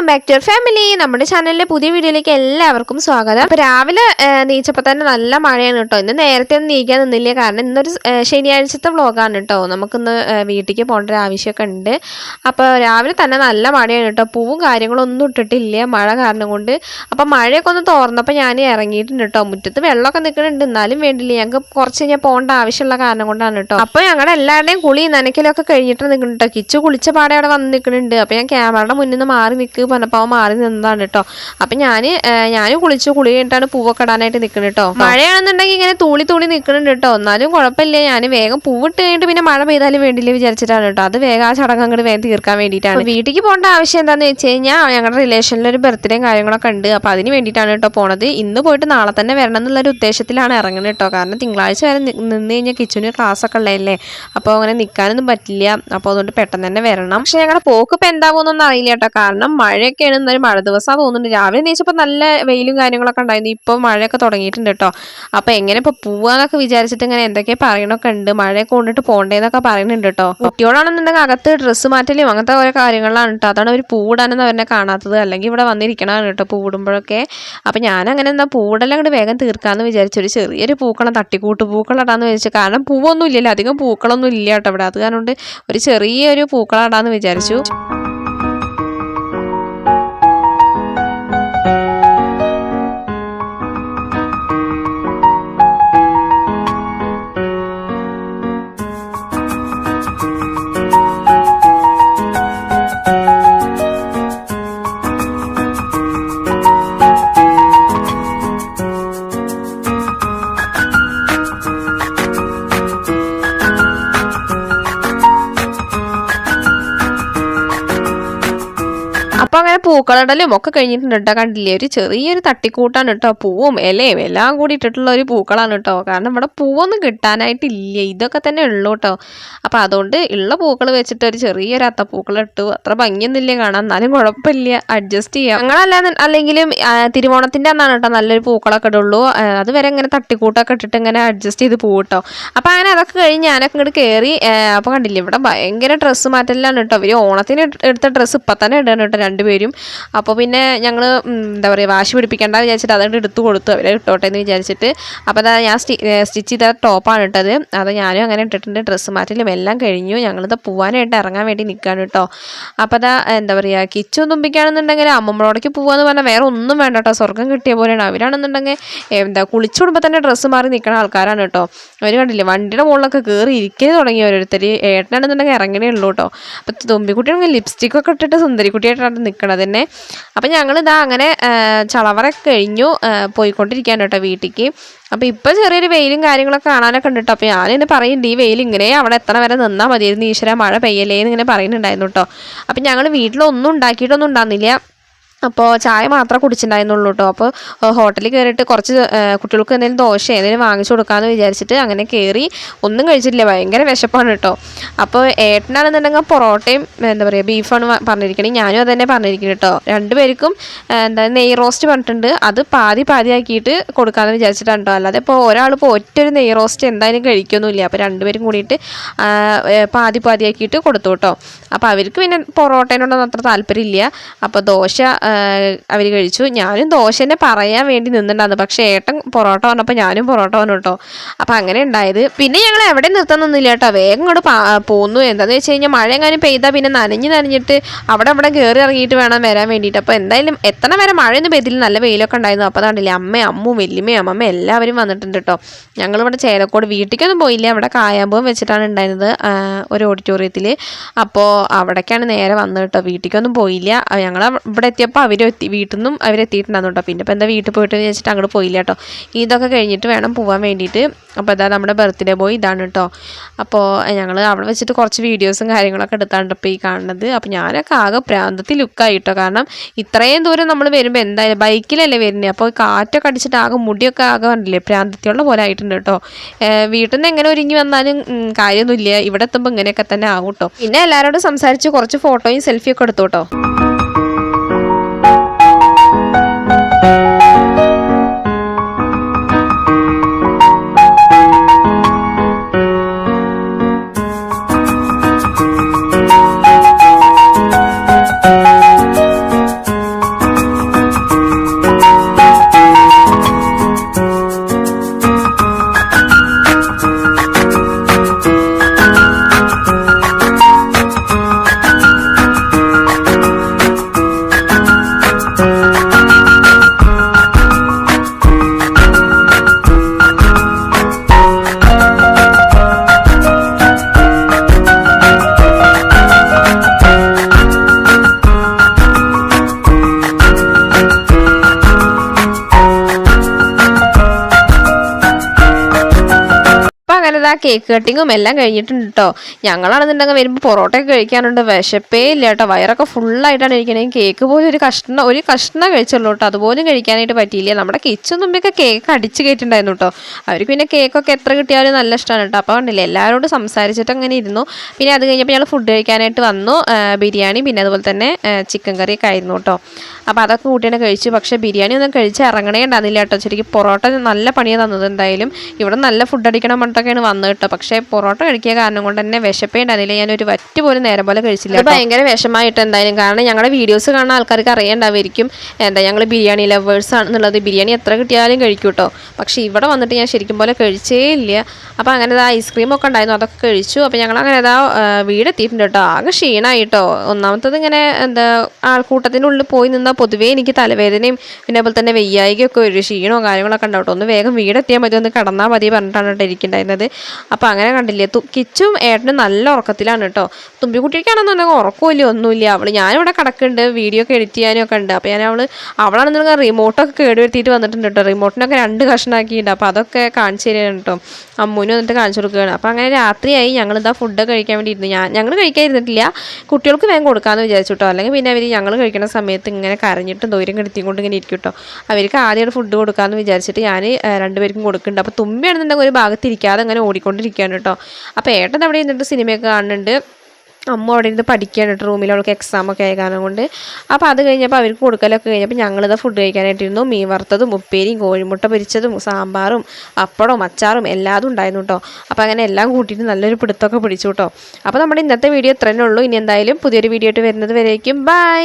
Welcome back to family നമ്മുടെ ചാനലിലെ പുതിയ വീഡിയോയിലേക്ക് എല്ലാവർക്കും സ്വാഗതം. അപ്പോൾ രാവിലെ നീച്ചപ്പോൾ തന്നെ നല്ല മഴയാണ് കേട്ടോ. ഇന്ന് നേരത്തെ ഒന്നും നീക്കാൻ നിന്നില്ല. കാരണം ഇന്നൊരു ശനിയാഴ്ചത്തെ വ്ളോഗാണ് കേട്ടോ. നമുക്കിന്ന് വീട്ടിലേക്ക് പോകേണ്ട ഒരു ആവശ്യമൊക്കെ ഉണ്ട്. അപ്പോൾ രാവിലെ തന്നെ നല്ല മഴയാണ് കേട്ടോ. പൂവും കാര്യങ്ങളും ഒന്നും ഇട്ടിട്ടില്ല. മഴ കാരണം കൊണ്ട്. അപ്പോൾ മഴയൊക്കെ ഒന്ന് തോർന്നപ്പോൾ ഞാൻ ഇറങ്ങിയിട്ടുണ്ട് കേട്ടോ. മുറ്റത്ത് വെള്ളമൊക്കെ നിൽക്കുന്നുണ്ട്. എന്നാലും വേണ്ടില്ല. ഞങ്ങൾക്ക് കുറച്ച് കഴിഞ്ഞാൽ പോകേണ്ട ആവശ്യമുള്ള കാരണം കൊണ്ടാണ് കേട്ടോ. അപ്പോൾ ഞങ്ങളുടെ എല്ലാവരുടെയും കുളി നനയ്ക്കലൊക്കെ കഴിഞ്ഞിട്ട് നിൽക്കുന്നുണ്ട് കേട്ടോ. കിച്ചു കുളിച്ച പാടെ അവിടെ വന്ന് നിൽക്കുന്നുണ്ട്. അപ്പോൾ ഞാൻ ക്യാമറയുടെ മുന്നിൽ നിന്ന് മാറി നിൽക്കുക പറഞ്ഞപ്പോൾ അവൻ മാറി നിന്നതാണ് കേട്ടോ അപ്പം ഞാൻ ഞാനും കുളിച്ചു കുളി കഴിഞ്ഞിട്ടാണ് പൂവൊക്കെ ഇടാനായിട്ട് നിൽക്കുന്നത് കേട്ടോ മഴയാണെന്നുണ്ടെങ്കിൽ ഇങ്ങനെ തൂളി തൂളി നിൽക്കുന്നുണ്ട് കേട്ടോ എന്നാലും കുഴപ്പമില്ല ഞാൻ വേഗം പൂവിട്ട് കഴിഞ്ഞിട്ട് പിന്നെ മഴ പെയ്താലും വേണ്ടില്ല വിചാരിച്ചിട്ടാണ് കേട്ടോ അത് വേഗം ആ ചടങ്ങ് അങ്ങോട്ട് വേഗം തീർക്കാൻ വേണ്ടിയിട്ടാണ്. വീട്ടിലേക്ക് പോകേണ്ട ആവശ്യം എന്താണെന്ന് വെച്ച് കഴിഞ്ഞാൽ ഞങ്ങളുടെ റിലേഷനിൽ ഒരു ബർത്ത്ഡേയും കാര്യങ്ങളൊക്കെ ഉണ്ട്. അപ്പോൾ അതിന് വേണ്ടിയിട്ടാണ് കേട്ടോ പോണത്. ഇന്ന് പോയിട്ട് നാളെ തന്നെ വരണം എന്നുള്ള ഒരു ഉദ്ദേശത്തിലാണ് ഇറങ്ങുന്നത് കേട്ടോ കാരണം തിങ്കളാഴ്ച വരെ നിന്ന് കഴിഞ്ഞാൽ കിച്ചുവിന് ക്ലാസ് ഒക്കെ ഉള്ളതല്ലേ. അപ്പോൾ അങ്ങനെ നിൽക്കാനൊന്നും പറ്റില്ല. അപ്പോൾ അതുകൊണ്ട് പെട്ടെന്ന് തന്നെ വരണം. പക്ഷെ ഞങ്ങളുടെ പോക്ക് ഇപ്പം എന്താകുമെന്നൊന്നും അറിയില്ല കേട്ടോ കാരണം മഴയൊക്കെയാണ് ഇന്നൊരു മഴ ദിവസമാണ് തോന്നുന്നുണ്ട്. രാവിലെ നീച്ചപ്പോൾ നല്ല വെയിലും കാര്യങ്ങളൊക്കെ ഉണ്ടായിരുന്നു. ഇപ്പോൾ മഴയൊക്കെ തുടങ്ങിയിട്ടുണ്ട് കേട്ടോ അപ്പോൾ എങ്ങനെ ഇപ്പോൾ പോവാന്നൊക്കെ വിചാരിച്ചിട്ട് ഇങ്ങനെ എന്തൊക്കെ പറയണൊക്കെ ഉണ്ട്. മഴയൊക്കെ കൊണ്ടിട്ട് പോകണ്ടേന്നൊക്കെ പറയുന്നുണ്ട് കേട്ടോ കുട്ടിയോടാണെന്നുണ്ടെങ്കിൽ അകത്ത് ഡ്രസ്സ് മാറ്റലും അങ്ങനത്തെ ഓരോ കാര്യങ്ങളാണ് കേട്ടോ അതാണ് ഒരു പൂവിടാനൊന്നും അവരെ കാണാത്തത്. അല്ലെങ്കിൽ ഇവിടെ വന്നിരിക്കണതാണ് കേട്ടോ പൂവിടുമ്പോഴൊക്കെ അപ്പോൾ ഞാൻ എന്താ പൂടെല്ലാം അങ്ങോട്ട് വേഗം തീർക്കാമെന്ന് വിചാരിച്ചു. ഒരു ചെറിയൊരു പൂക്കളം തട്ടിക്കൂട്ട് പൂക്കളടാന്ന് വിചാരിച്ചു. കാരണം പൂവൊന്നും ഇല്ലല്ലോ. അധികം പൂക്കളൊന്നും ഇല്ല കേട്ടോ ഇവിടെ. അത് കാരണം ഒരു ചെറിയൊരു പൂക്കളം ഇടാന്ന് വിചാരിച്ചു. അപ്പൊ അങ്ങനെ പൂക്കളിടലും ഒക്കെ കഴിഞ്ഞിട്ടുണ്ട് കേട്ടോ കണ്ടില്ലേ? ഒരു ചെറിയൊരു തട്ടിക്കൂട്ടാണ് കേട്ടോ പൂവും ഇലയും എല്ലാം കൂടി ഇട്ടിട്ടുള്ള ഒരു പൂക്കളാണ് കേട്ടോ. കാരണം ഇവിടെ പൂവൊന്നും കിട്ടാനായിട്ടില്ല ഇതൊക്കെ തന്നെ ഉള്ളൂ കേട്ടോ. അപ്പൊ അതുകൊണ്ട് ഉള്ള പൂക്കൾ വെച്ചിട്ട് ഒരു ചെറിയൊരു അത്തപ്പൂക്കൾ ഇട്ടു അത്ര ഭംഗിയൊന്നുമില്ല കാണാൻ എന്നാലും കുഴപ്പമില്ല. അഡ്ജസ്റ്റ് ചെയ്യാം. ഞങ്ങളല്ല അല്ലെങ്കിലും തിരുവോണത്തിന്റെ അന്നാണ് കേട്ടോ നല്ലൊരു പൂക്കളൊക്കെ ഇടുള്ളൂ. അതുവരെ ഇങ്ങനെ തട്ടിക്കൂട്ടൊക്കെ ഇട്ടിട്ട് ഇങ്ങനെ അഡ്ജസ്റ്റ് ചെയ്ത് പോകും കേട്ടോ. അപ്പൊ അങ്ങനെ അതൊക്കെ കഴിഞ്ഞ് ഞാനൊക്കെ ഇങ്ങോട്ട് കയറി അപ്പോൾ കണ്ടില്ലേ ഇവിടെ ഭയങ്കര ഡ്രസ്സ് മാറ്റലാണ് കേട്ടോ. അവർ ഓണത്തിന് എടുത്ത ഡ്രസ്സ് ഇപ്പൊ തന്നെ ഇടാണ് കേട്ടോ രണ്ടുപേരും. അപ്പോൾ പിന്നെ ഞങ്ങൾ എന്താ പറയുക വാശി പിടിപ്പിക്കേണ്ട വിചാരിച്ചിട്ട് അതുകൊണ്ട് എടുത്തു കൊടുത്തു. അവരെ ഇട്ടോട്ടെ എന്ന് വിചാരിച്ചിട്ട്. അപ്പോൾ അതാ ഞാൻ സ്റ്റിച്ച് ചെയ്ത ടോപ്പാണ് ഇട്ടത്. അത് ഞാനും അങ്ങനെ ഇട്ടിട്ടുണ്ട്. ഡ്രസ്സ് മാറ്റലും എല്ലാം കഴിഞ്ഞു. ഞങ്ങളിത് പോവാനായിട്ട് ഇറങ്ങാൻ വേണ്ടി നിൽക്കുകയാണ് കേട്ടോ അപ്പോൾ അതാ എന്താ പറയുക കിച്ചു തുമ്പിക്കാണെന്നുണ്ടെങ്കിൽ അമ്മമ്മളോടേക്ക് പോവാന്ന് പറഞ്ഞാൽ വേറെ ഒന്നും വേണ്ട കേട്ടോ സ്വർഗം കിട്ടിയ പോലെയാണ്. അവരാണെന്നുണ്ടെങ്കിൽ എന്താ കുളിച്ചുവിടുമ്പോൾ തന്നെ ഡ്രസ്സ് മാറി നിൽക്കുന്ന ആൾക്കാരാണ് കേട്ടോ അവർ കണ്ടില്ലേ വണ്ടിയുടെ മുകളിലൊക്കെ കയറി ഇരിക്കാൻ തുടങ്ങി ഓരോരുത്തർ ഏട്ടനാണെന്നുണ്ടെങ്കിൽ ഇറങ്ങണേ ഉള്ളൂ കേട്ടോ അപ്പോൾ തുമ്പിക്കുട്ടിയാണെങ്കിൽ ലിപ്സ്റ്റിക്കൊക്കെ ഇട്ടിട്ട് സുന്ദരിക്കുട്ടിയായിട്ടാണ് നിൽക്കണത് തന്നെ. അപ്പം ഞങ്ങൾ ഇതാ അങ്ങനെ ചളവറൊക്കെ കഴിഞ്ഞു പോയിക്കൊണ്ടിരിക്കാൻ കേട്ടോ വീട്ടിലേക്ക് അപ്പോൾ ഇപ്പോൾ ചെറിയൊരു വെയിലും കാര്യങ്ങളൊക്കെ കാണാനൊക്കെ ഉണ്ട് കേട്ടോ. അപ്പോൾ ഞാനിന്ന് പറയുന്നുണ്ട് ഈ വെയിൽ ഇങ്ങനെ അവിടെ എത്ര വരെ നിന്നാൽ മതിയായിരുന്നു ഈശ്വര മഴ പെയ്യലേ ഇങ്ങനെ പറയുന്നുണ്ടായിരുന്നു കേട്ടോ. അപ്പം ഞങ്ങൾ വീട്ടിലൊന്നും ഉണ്ടാക്കിയിട്ടൊന്നും ഉണ്ടാകുന്നില്ല അപ്പോൾ ചായ മാത്രമേ കുടിച്ചിട്ടുണ്ടായിരുന്നുള്ളൂ കേട്ടോ അപ്പോൾ ഹോട്ടലിൽ കയറിയിട്ട് കുറച്ച് കുട്ടികൾക്ക് എന്തെങ്കിലും ദോശ എന്തെങ്കിലും വാങ്ങിച്ചു കൊടുക്കാമെന്ന് വിചാരിച്ചിട്ട് അങ്ങനെ കയറി ഒന്നും കഴിച്ചിട്ടില്ല. ഭയങ്കര വിശപ്പാണ് കേട്ടോ അപ്പോൾ ഏട്ടനാണെന്നുണ്ടെങ്കിൽ പൊറോട്ടയും എന്താ പറയുക ബീഫാണ് പറഞ്ഞിരിക്കണേ. ഞാനും അത് തന്നെ പറഞ്ഞിരിക്കുന്നത് കേട്ടോ രണ്ടുപേർക്കും എന്താ നെയ് റോസ്റ്റ് പറഞ്ഞിട്ടുണ്ട്. അത് പാതി പാതി ആക്കിയിട്ട് കൊടുക്കാമെന്ന് വിചാരിച്ചിട്ടാണ് കേട്ടോ അല്ലാതെ ഇപ്പോൾ ഒരാൾ ഇപ്പോൾ ഒറ്റൊരു നെയ് റോസ്റ്റ് എന്തായാലും കഴിക്കൊന്നുമില്ല. അപ്പോൾ രണ്ടുപേരും കൂടിയിട്ട് പാതി പാതി ആക്കിയിട്ട് കൊടുത്തു കേട്ടോ അപ്പോൾ അവർക്ക് പിന്നെ പൊറോട്ടേനോടൊന്നും അത്ര താല്പര്യമില്ല. അപ്പോൾ ദോശ അവർ കഴിച്ചു. ഞാനും ദോശ തന്നെ പറയാൻ വേണ്ടി നിന്നിട്ടുണ്ടായിരുന്നു. പക്ഷേ ഏട്ടൻ പൊറോട്ട വന്നപ്പോൾ ഞാനും പൊറോട്ട വന്നു കേട്ടോ. അപ്പോൾ അങ്ങനെ ഉണ്ടായത്. പിന്നെ ഞങ്ങൾ എവിടെ നിർത്താൻ നിന്നില്ല കേട്ടോ. വേഗം ഇങ്ങോട്ട് പോന്നു. എന്താണെന്ന് വെച്ച് കഴിഞ്ഞാൽ മഴ എങ്ങാനും പെയ്താൽ പിന്നെ നനഞ്ഞ് നനഞ്ഞിട്ട് അവിടെ അവിടെ കയറി ഇറങ്ങിയിട്ട് വേണം വരാൻ വേണ്ടിയിട്ട്. അപ്പോൾ എന്തായാലും എത്ര വരെ മഴയൊന്നും പെയ്തില്ല. നല്ല വെയിലൊക്കെ ഉണ്ടായിരുന്നു. അപ്പോൾ കണ്ടില്ലേ അമ്മ അമ്മു വല്യമ്മയും അമ്മമ്മ എല്ലാവരും വന്നിട്ടുണ്ട് കേട്ടോ. ഞങ്ങളിവിടെ ചേലക്കോട് വീട്ടിലേക്കൊന്നും പോയില്ല. അവിടെ കായാമ്പൂം വെച്ചിട്ടാണ് ഉണ്ടായിരുന്നത് ഒരു ഓഡിറ്റോറിയത്തിൽ അപ്പോൾ അവിടേക്കാണ് നേരെ വന്നത് കേട്ടോ. വീട്ടിലേക്കൊന്നും പോയില്ല. ഞങ്ങൾ ഇവിടെ എത്തിയപ്പോൾ അവർ എത്തി വീട്ടിൽ നിന്നും അവരെത്തിയിട്ടുണ്ടായിരുന്നു കേട്ടോ പിന്നെ ഇപ്പോൾ എന്താ വീട്ടിൽ പോയിട്ട് വെച്ചിട്ട് അങ്ങോട്ട് പോയില്ല കേട്ടോ ഇതൊക്കെ കഴിഞ്ഞിട്ട് വേണം പോകാൻ വേണ്ടിയിട്ട്. അപ്പോൾ ഇതാ നമ്മുടെ ബർത്ത്ഡേ ബോയ് ഇതാണ് കേട്ടോ അപ്പോൾ ഞങ്ങൾ അവിടെ വെച്ചിട്ട് കുറച്ച് വീഡിയോസും കാര്യങ്ങളൊക്കെ എടുത്താണ് ഇപ്പോൾ ഈ കാണുന്നത്. അപ്പോൾ ഞാനൊക്കെ ആകെ പ്രാന്തത്തിൽ ലുക്കായി കേട്ടോ കാരണം ഇത്രയും ദൂരം നമ്മൾ വരുമ്പോൾ എന്തായാലും ബൈക്കിലല്ലേ വരുന്നത് അപ്പോൾ കാറ്റൊക്കെ അടിച്ചിട്ട് ആകെ മുടിയൊക്കെ ആകെ കണ്ടില്ലേ പ്രാന്തത്തിലുള്ള പോലെ ആയിട്ടുണ്ട് കേട്ടോ വീട്ടിൽ നിന്ന് എങ്ങനെ ഒരുങ്ങി വന്നാലും കാര്യമൊന്നുമില്ല. ഇവിടെ എത്തുമ്പോൾ ഇങ്ങനെയൊക്കെ തന്നെ ആകും കേട്ടോ പിന്നെ എല്ലാവരോടും സംസാരിച്ച് കുറച്ച് ഫോട്ടോയും സെൽഫിയൊക്കെ എടുത്തു കേട്ടോ ആ കേക്ക് കട്ടിങ്ങും എല്ലാം കഴിഞ്ഞിട്ടുണ്ട് കേട്ടോ ഞങ്ങളാണെന്നുണ്ടെങ്കിൽ വരുമ്പോൾ പൊറോട്ടയൊക്കെ കഴിക്കാനുണ്ട് വിശപ്പേ ഇല്ല കേട്ടോ വയറൊക്കെ ഫുള്ളായിട്ടാണ് ഇരിക്കണേ. കേക്ക് പോലും ഒരു കഷ്ണം ഒരു കഷ്ണം കഴിച്ചുള്ളൂ കേട്ടോ അതുപോലും കഴിക്കാനായിട്ട് പറ്റിയില്ല. നമ്മുടെ കിച്ചും തുമ്പിയൊക്കെ കേക്ക് അടിച്ച് കയറ്റിണ്ടായിരുന്നു കേട്ടോ അവർക്ക് പിന്നെ കേക്കൊക്കെ എത്ര കിട്ടിയാലും നല്ല ഇഷ്ടമാണ് കേട്ടോ അപ്പോൾ കണ്ടില്ലേ എല്ലാവരോടും സംസാരിച്ചിട്ട് അങ്ങനെ ഇരുന്നു. പിന്നെ അത് കഴിഞ്ഞപ്പോൾ ഞങ്ങൾ ഫുഡ് കഴിക്കാനായിട്ട് വന്നു. ബിരിയാണി പിന്നെ അതുപോലെ തന്നെ ചിക്കൻ കറിയൊക്കെ ആയിരുന്നു കേട്ടോ അപ്പോൾ അതൊക്കെ കൂട്ടിയാണ് കഴിച്ചു. പക്ഷേ ബിരിയാണി ഒന്നും കഴിച്ച് ഇറങ്ങണേ ഉണ്ടായിരുന്നില്ല കേട്ടോ ശരിക്കും പൊറോട്ട നല്ല പണിയാണ് തന്നത് എന്തായാലും. ഇവിടെ നല്ല ഫുഡ് അടിക്കണം പറഞ്ഞിട്ടൊക്കെയാണ് വന്നത് കേട്ടോ. പക്ഷേ പൊറോട്ട കഴിക്കുക കാരണം കൊണ്ട് തന്നെ വിശപ്പേ ഉണ്ടായിരുന്നില്ല. ഞാൻ ഒരു വറ്റ് പോലും നേരം പോലെ കഴിച്ചില്ല ഭയങ്കര വിഷമായിട്ട് എന്തായാലും. കാരണം ഞങ്ങളുടെ വീഡിയോസ് കാണുന്ന ആൾക്കാർക്ക് അറിയണ്ടാവായിരിക്കും. എന്താ ഞങ്ങൾ ബിരിയാണി ലവേഴ്സ് ആണെന്നുള്ളത്. ബിരിയാണി എത്ര കിട്ടിയാലും കഴിക്കും കേട്ടോ. പക്ഷേ ഇവിടെ വന്നിട്ട് ഞാൻ ശരിക്കും പോലെ കഴിച്ചേ ഇല്ല. അപ്പോൾ അങ്ങനെ ഇതാ ഐസ്ക്രീം ഒക്കെ ഉണ്ടായിരുന്നു. അതൊക്കെ കഴിച്ചു. അപ്പോൾ ഞങ്ങൾ അങ്ങനെ ഇതാ ആ, വീടെത്തിയിട്ടുണ്ട് കേട്ടോ. ആകെ ക്ഷീണമായിട്ടോ ഒന്നാമത്തത് ഇങ്ങനെ എന്താ ആൾക്കൂട്ടത്തിന്റെ ഉള്ളിൽ പോയി നിന്നാൽ പൊതുവേ എനിക്ക് തലവേദനയും പിന്നെ അതുപോലെ തന്നെ വെയ്യായികയൊക്കെ ഒരു ക്ഷീണവും കാര്യങ്ങളൊക്കെ ഉണ്ടാവും കേട്ടോ. ഒന്ന് വേഗം വീടെത്തിയാൽ മതി. ഒന്ന് കടന്നാൽ മതി പറഞ്ഞിട്ടാണ് കേട്ടോ ഇരിക്കുന്നുണ്ടായിരുന്നത്. അപ്പോൾ അങ്ങനെ കണ്ടില്ലേ കിച്ചും ഏട്ടനും നല്ല ഉറക്കത്തിലാണ് കേട്ടോ. തുമ്പിക്കുട്ടിക്കാണെന്നുണ്ടെങ്കിൽ ഉറക്കമില്ല ഒന്നുമില്ല. അവൾ ഞാനിവിടെ കിടക്കുന്നുണ്ട് വീഡിയോ ഒക്കെ എഡിറ്റ് ചെയ്യാനും ഒക്കെ ഉണ്ട്. അപ്പോൾ ഞാൻ അവൾ അവളാണെന്നുണ്ടെങ്കിൽ റിമോട്ടൊക്കെ കേടുവരുത്തിയിട്ട് വന്നിട്ടുണ്ട് കേട്ടോ. റിമോട്ടിനൊക്കെ രണ്ട് കഷ്ണാക്കിയിട്ടുണ്ട് അപ്പോൾ അതൊക്കെ കാണിച്ചു തരികയാണ് കേട്ടോ. അമ്മൂന് വന്നിട്ട് കാണിച്ചു കൊടുക്കുകയാണ്. അപ്പോൾ അങ്ങനെ രാത്രിയായി. ഞങ്ങൾ ഇതാ ഫുഡ് കഴിക്കാൻ വേണ്ടി ഇരുന്നു ഞാൻ ഞങ്ങൾ കഴിക്കാതിരുന്നിട്ടില്ല. കുട്ടികൾക്ക് വേഗം കൊടുക്കാമെന്ന് വിചാരിച്ചു കേട്ടോ. അല്ലെങ്കിൽ പിന്നെ അവർ ഞങ്ങൾ കഴിക്കുന്ന സമയത്ത് ഇങ്ങനെ കരഞ്ഞിട്ടും ദൂരം കെടുത്തിക്കൊണ്ട് ഇങ്ങനെ ഇരിക്കും കേട്ടോ. അവർക്ക് ആദ്യമായിട്ട് ഫുഡ് കൊടുക്കാമെന്ന് വിചാരിച്ചിട്ട് ഞാൻ രണ്ടുപേർക്കും കൊടുക്കുന്നുണ്ട്. അപ്പോൾ തുമ്പിയാണെന്നുണ്ടെങ്കിൽ ഒരു ഭാഗത്ത് ഇരിക്കാതെ അങ്ങനെ ഓടിക്കൊണ്ടിരിക്കുകയാണ് കേട്ടോ. അപ്പോൾ ഏട്ടൻ അവിടെ ഇരുന്നിട്ട് സിനിമയൊക്കെ കാണുന്നുണ്ട്. അമ്മ അവിടെ ഇരുന്ന് പഠിക്കുകയാണ് കേട്ടോ റൂമിൽ അവൾക്ക് എക്സാം ഒക്കെ ആയ കാരണം കൊണ്ട്. അപ്പോൾ അത് കഴിഞ്ഞപ്പോൾ അവർക്ക് കൊടുക്കലൊക്കെ കഴിഞ്ഞപ്പോൾ ഞങ്ങളിത് ഫുഡ് കഴിക്കാനായിട്ടിരുന്നു. മീൻ വറുത്തതും ഉപ്പേരിയും കോഴിമുട്ട പൊരിച്ചതും സാമ്പാറും പപ്പടവും അച്ചാറും എല്ലാതും ഉണ്ടായിരുന്നു കേട്ടോ. അപ്പോൾ അങ്ങനെ എല്ലാം കൂട്ടിയിട്ട് നല്ലൊരു പിടുത്തമൊക്കെ പിടിച്ചു കേട്ടോ. അപ്പോൾ നമ്മുടെ ഇന്നത്തെ വീഡിയോ ഇത്രയേ ഉള്ളൂ. ഇനി എന്തായാലും പുതിയൊരു വീഡിയോ ആയിട്ട് വരുന്നത് വരേക്കും. ബൈ